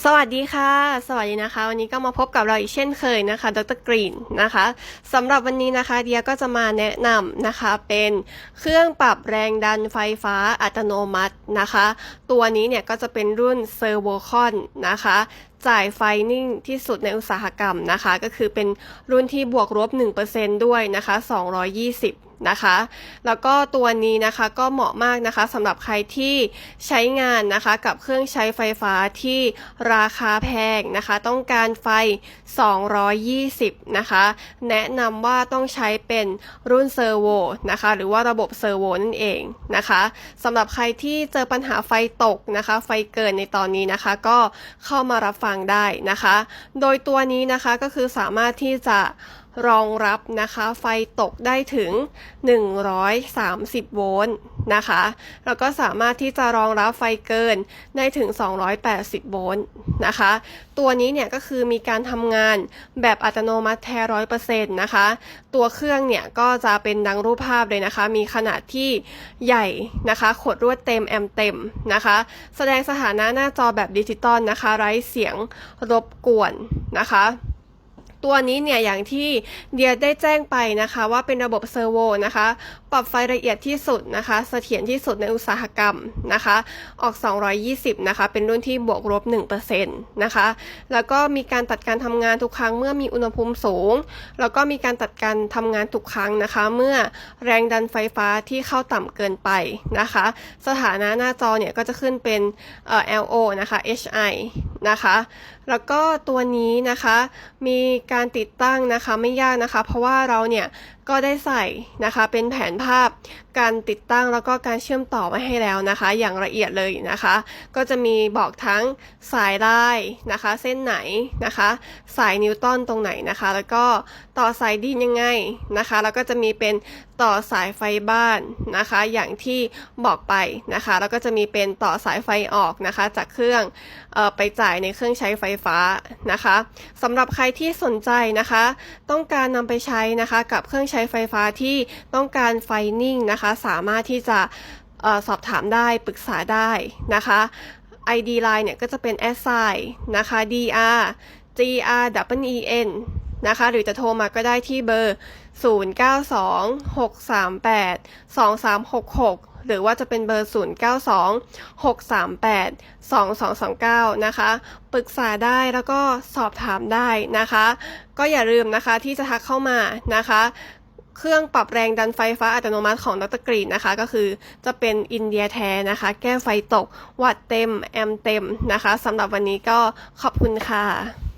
สวัสดีค่ะ สวัสดีนะคะ วันนี้ก็มาพบกับเราอีกเช่นเคยนะคะ ดรกรีนนะคะสำหรับวันนี้นะคะ เดียก็จะมาแนะนำนะคะ เป็นเครื่องปรับแรงดันไฟฟ้าอัตโนมัตินะคะ ตัวนี้เนี่ยก็จะเป็นรุ่นเซอร์โวคอนนะคะ จ่ายไฟนิ่งที่สุดในอุตสาหกรรมนะคะ ก็คือเป็นรุ่นที่บวกลบ1%ด้วยนะคะ 220 นะคะ แล้วก็ตัวนี้นะคะก็เหมาะมากนะคะสำหรับใครที่ใช้งานนะคะกับเครื่องใช้ไฟฟ้าที่ราคาแพงนะคะ ต้องการไฟ 220 นะคะ แนะนำว่าต้องใช้เป็นรุ่นเซอร์โวนะคะ หรือว่าระบบเซอร์โวนั่นเองนะคะสำหรับใครที่เจอปัญหาไฟตกนะคะ ไฟเกินในตอนนี้นะคะ ก็เข้ามารับฟังได้นะคะ โดยตัวนี้นะคะก็คือสามารถที่จะ รองรับนะคะไฟตกได้ถึง 130 โวลต์นะคะ แล้วก็สามารถที่จะรองรับไฟเกินได้ถึง 280 โวลต์นะคะ ตัวนี้เนี่ยก็คือมีการทำงานแบบอัตโนมัติแท้ร้อยเปอร์เซ็นต์นะคะ ตัวเครื่องเนี่ยก็จะเป็นดังรูปภาพเลยนะคะ มีขนาดที่ใหญ่นะคะ ขดรวดเต็มแอมป์เต็มนะคะ แสดงสถานะหน้าจอแบบดิจิตอลนะคะ ไร้เสียงรบกวนนะคะ ตัวนี้เนี่ยอย่างที่เดียได้แจ้งไปนะคะว่าเป็นระบบเซอร์โวนะคะ ปรับไฟละเอียดที่สุดนะคะเสถียรที่สุดในอุตสาหกรรมนะคะ ออก 220 นะคะ เป็นรุ่นที่บวกลบ1%นะคะ แล้วก็มีการตัดการทำงานทุกครั้งเมื่อมีอุณหภูมิสูง แล้วก็มีการตัดการทำงานทุกครั้งนะคะ เมื่อแรงดันไฟฟ้าที่เข้าต่ำเกินไปนะคะ สถานะหน้าจอเนี่ยก็จะขึ้นเป็นเอ่อ LO นะคะ HI นะคะ แล้วก็ตัวนี้นะคะมีการติดตั้งนะคะไม่ยากนะคะ เพราะว่าเราเนี่ยก็ได้ใส่นะคะเป็นแผนภาพการติดตั้งแล้วก็การเชื่อมต่อไว้ให้แล้วนะคะ อย่างละเอียดเลยนะคะ ก็จะมีบอกทั้งสายได้นะคะ เส้นไหนนะคะ สายนิวตันตรงไหนนะคะ แล้วก็ต่อสายดินยังไงนะคะ แล้วก็จะมีเป็นต่อสายไฟบ้านนะคะ อย่างที่บอกไปนะคะ แล้วก็จะมีเป็นต่อสายไฟออกนะคะ จากเครื่องออไปจ่ายในเครื่องใช้ไฟฟ้านะคะสำหรับใครที่สนใจนะคะ ต้องการนำไปใช้นะคะ กับเครื่องใช้ไฟฟ้าที่ต้องการไฟนิ่งนะคะสามารถที่จะอสอบถามได้ปรึกษาได้นะคะ ID line เนี่ยก็จะเป็น s i นะคะ dr gr w e n นะคะ หรือจะโทรมาก็ได้ที่เบอร์ 0926382366 หรือว่าจะเป็นเบอร์ 0926382229 นะคะ ปรึกษาได้แล้วก็สอบถามได้นะคะ ก็อย่าลืมนะคะที่จะทักเข้ามานะคะ เครื่องปรับแรงดันไฟฟ้าอัตโนมัติของดรกรีนนะคะ ก็คือจะเป็นอินเดียแท้นะคะ แก้ไฟตก วัดเต็ม แอมป์เต็มนะคะสำหรับวันนี้ก็ขอบคุณค่ะ